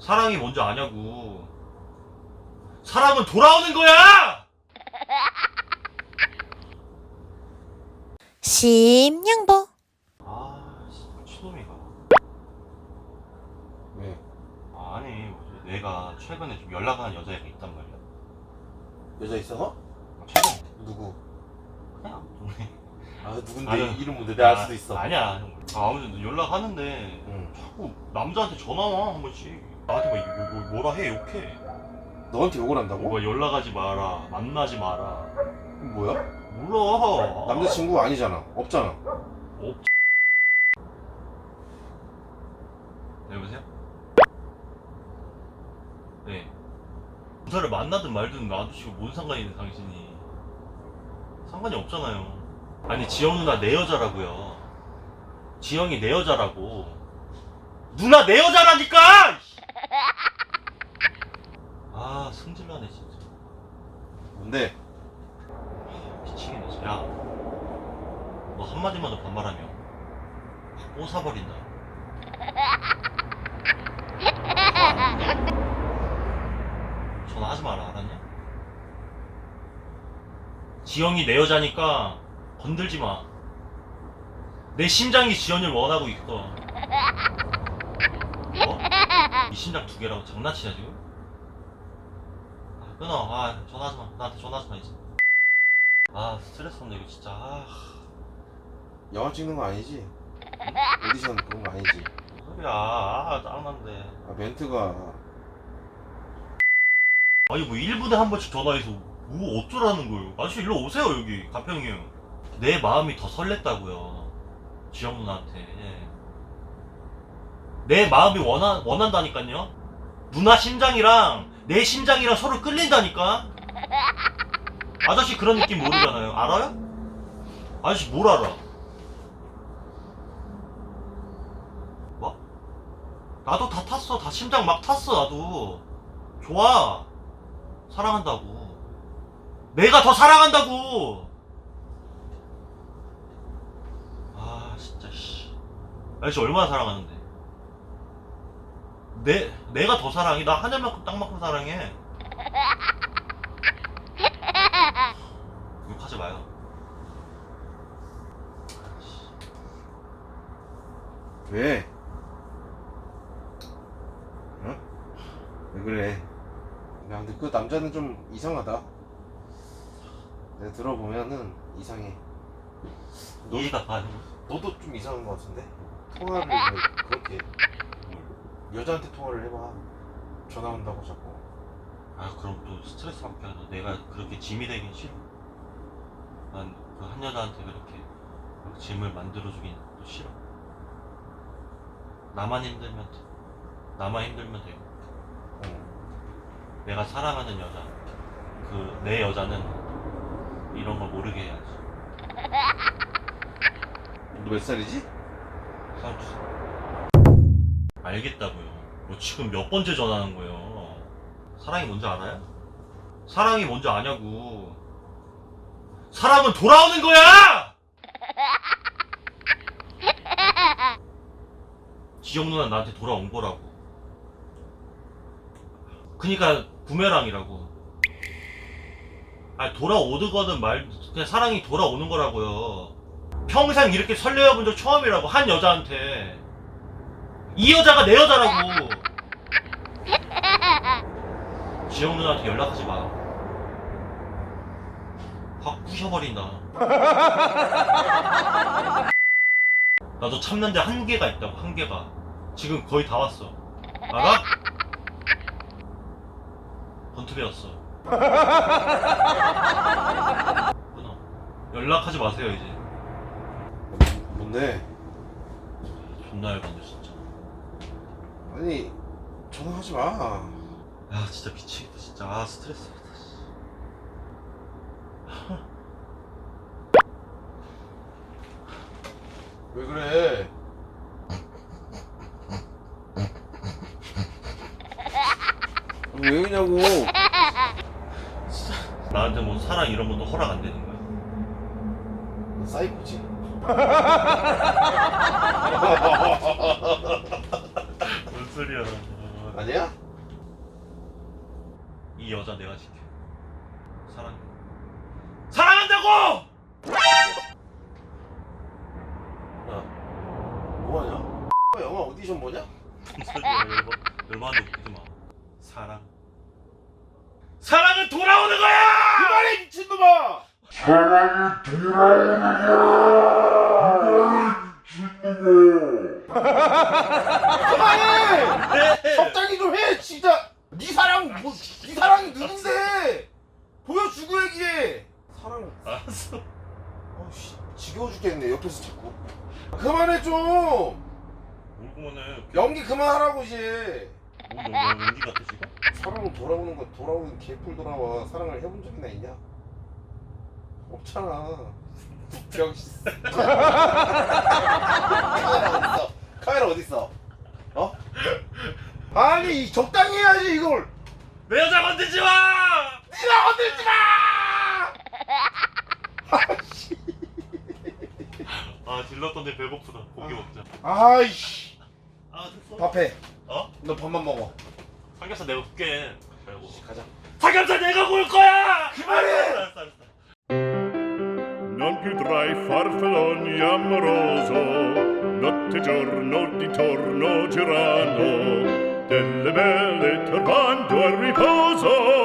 사랑이 뭔지 아냐고. 사랑은 돌아오는 거야! 심양보 아, 씨, 미친놈이가. 왜? 아, 아니, 내가 최근에 좀 연락하는 여자애가 있단 말이야. 여자 있어? 아, 최근에. 누구? 그냥 동네. 아 누군데 아니, 이름 뭔데 내가 알 수도 있어 아니야. 형. 아, 아무튼 연락하는데 응. 자꾸 남자한테 전화 와, 한 번씩. 나한테 막 요- 요- 뭐라 해, 욕해. 너한테 욕을 한다고? 뭐 연락하지 마라, 만나지 마라. 뭐야? 몰라. 남자친구 아니잖아 없잖아 없. 네, 여보세요? 네. 부사를 만나든 말든 놔두시고 뭔 상관이 있는 당신이. 상관이 없잖아요. 아니, 지영 누나 내 여자라고요. 지영이 내 여자라고. 누나 내 여자라니까! 아, 승질나네, 진짜. 뭔데? 미치겠네, 진짜. 야, 너 한마디만 더 반말하면 확 뽀사버린다. 전화하지 마라, 알았냐? 지영이 내 여자니까 건들지 마. 내 심장이 지연을 원하고 있어. 뭐? 이 심장 두 개라고 장난치냐, 지금? 아, 끊어. 아, 전화하지 마. 나한테 전화하지 마, 이제. 아 스트레스 받네 이거 진짜 아, 영화 찍는 거 아니지? 오디션 그런 거 아니지? 소리야 아 짜증난데 아 멘트가 아니 뭐 1분에 한 번씩 전화해서 뭐 어쩌라는 거예요 아저씨 일로 오세요 여기 가평이 형 내 마음이 더 설렜다고요 지영 누나한테 내 마음이 원하, 원한다니까요 누나 심장이랑 내 심장이랑 서로 끌린다니까. 아저씨 그런 느낌 모르잖아요. 알아요? 아저씨 뭘 알아? 뭐? 나도 다 탔어. 다 심장 막 탔어 나도. 좋아. 사랑한다고. 내가 더 사랑한다고! 아 진짜 씨. 아저씨 얼마나 사랑하는데 내 내가 더 사랑해 나 하늘만큼 땅만큼 사랑해 욕하지 마요 왜? 응? 왜 그래? 야 근데 그 남자는 좀 이상하다 내가 들어보면은 이상해 너, 이해가 가요 너도 좀 이상한 거 같은데? 통화를 왜 그렇게 여자한테 통화를 해봐. 전화 온다고 자꾸. 아 그럼 또 스트레스 받게 하죠 내가 그렇게 짐이 되긴 싫어. 난 그 한 여자한테 그렇게 그렇게 짐을 만들어주긴 또 싫어. 나만 힘들면 돼. 나만 힘들면 돼요 응. 내가 사랑하는 여자 그 내 여자는 이런 걸 모르게 해야지. 너몇 살이지? 사주세요 알겠다고요. 뭐 지금 몇 번째 전화하는 거예요? 사랑이 뭔지 알아요? 사랑이 뭔지 아냐고. 사랑은 돌아오는 거야! 지영 누나 나한테 돌아온 거라고. 그니까 부메랑이라고. 아니 돌아오거든 말 그냥 사랑이 돌아오는 거라고요. 평생 이렇게 설레어 본 적 처음이라고 한 여자한테 이 여자가 내 여자라고 지영 누나한테 연락하지 마. 확 부셔버린다. 나도 참는데 한계가 있다고 한계가. 지금 거의 다 왔어. 알아? 번투배였어. 끊어. 연락하지 마세요 이제. 뭔데? 존나 열받네 진짜. 아니 전화하지 마. 아 진짜 미치겠다 진짜. 아 스트레스 받아 씨. 왜 그래? 왜 그냐고. 나한테 뭐 사랑 이런 것도 허락 안 되는 거야? 너 사이코지. 뭔 소리야. 아니야? 이 여자 내가 지켜. 사랑해. 사랑한다고! 야 뭐하냐? 영화 오디션 소리야 열받 열받는데 웃기지 마. 사랑. 사랑은 돌아오는 거야! 그만해 미친놈아! 그만해! 네. 적당히 좀 해 진짜 네 사랑 뭐, 네 사랑이 누군데 보여주고 얘기해 사랑 알았어. 아씨 지겨워 죽겠네 옆에서 자꾸 그만해 좀 울고만 해. 연기 그만하라고 이제 뭐, 뭐, 뭐, 연기 같아 지금? 사랑은 돌아오는 거 돌아오는 개풀 돌아와 사랑을 해본 적이나 있냐 없잖아 병신 카메라 어딨어 카메라 어딨어 어? 아니 적당히 해야지 이걸 내 여자 건들지 마! 네가 건들지 마! 아 질렀던데 배고프다. 고기 먹자. 아이씨 아 됐어. 밥해 어? 너 밥만 먹어 삼겹살 내가 굽게. 배고. 가자 삼겹살 내가 구울 거야. 그만해! 알았어 알았어. Non più tra i farfalloni amoroso, notte e giorno di torno girando, delle belle turbando al riposo